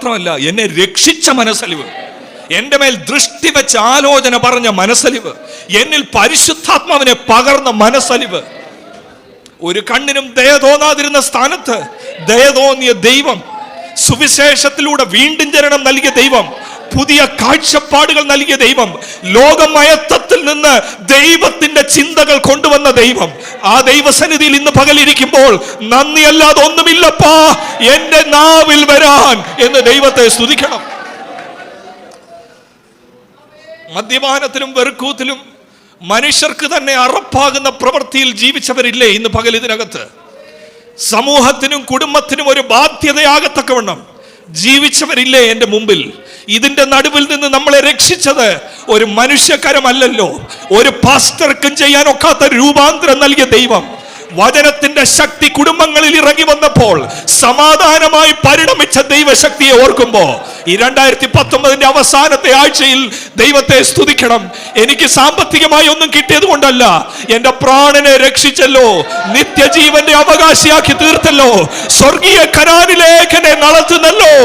മാത്രമല്ല എന്നെ രക്ഷിച്ച മനസ്സലിവ്. എന്റെ മേൽ ദൃഷ്ടി വെച്ച് ആലോചന പറഞ്ഞ മനസ്സലിവ്. എന്നിൽ പരിശുദ്ധാത്മാവിനെ പകർന്ന മനസ്സലിവ്. ഒരു കണ്ണിനും ദയ തോന്നാതിരുന്ന സ്ഥാനത്ത് ദയ തോന്നിയ ദൈവം സുവിശേഷത്തിലൂടെ വീണ്ടും ജനനം നൽകിയ ദൈവം പുതിയ കാഴ്ചപ്പാടുകൾ നൽകിയ ദൈവം. ലോകമയത്വത്തിൽ നിന്ന് ദൈവത്തിന്റെ ചിന്തകൾ കൊണ്ടുവന്ന ദൈവം. ആ ദൈവസന്നിധിയിൽ ഇന്ന് പകലിരിക്കുമ്പോൾ നന്ദിയല്ലാതെ ഒന്നുമില്ലപ്പാ എന്റെ നാവിൽ വരാൻ എന്ന് ദൈവത്തെ സ്തുതിക്കണം. മദ്യപാനത്തിലും വെറുക്കൂത്തിലും മനുഷ്യർക്ക് തന്നെ അറപ്പാകുന്ന പ്രവൃത്തിയിൽ ജീവിച്ചവരില്ലേ ഇന്ന് പകൽ ഇതിനകത്ത്? സമൂഹത്തിനും കുടുംബത്തിനും ഒരു ബാധ്യതയാകത്തക്കവണ്ണം ജീവിച്ചവരില്ലേ എന്റെ മുമ്പിൽ? ഇതിന്റെ നടുവിൽ നിന്ന് നമ്മളെ രക്ഷിച്ചത് ഒരു മനുഷ്യക്കരമല്ലല്ലോ ഒരു പാസ്റ്റർക്കും ചെയ്യാൻ ഒക്കാത്ത രൂപാന്തരം നൽകിയ ദൈവം. വചനത്തിന്റെ ശക്തി കുടുംബങ്ങളിൽ ഇറങ്ങി വന്നപ്പോൾ സമാധാനമായി പരിണമിച്ച ദൈവശക്തിയെ ഓർക്കുമ്പോൾ ഈ രണ്ടായിരത്തി പത്തൊമ്പതിന്റെ അവസാനത്തെ ആഴ്ചയിൽ ദൈവത്തെ സ്തുതിക്കണം. എനിക്ക് സാമ്പത്തികമായി ഒന്നും കിട്ടിയത് കൊണ്ടല്ല. എന്റെ പ്രാണനെ രക്ഷിച്ചല്ലോ. നിത്യജീവന്റെ അവകാശിയാക്കി തീർത്തല്ലോ. സ്വർഗീയ എന്നെ നടത്തുന്നല്ലോ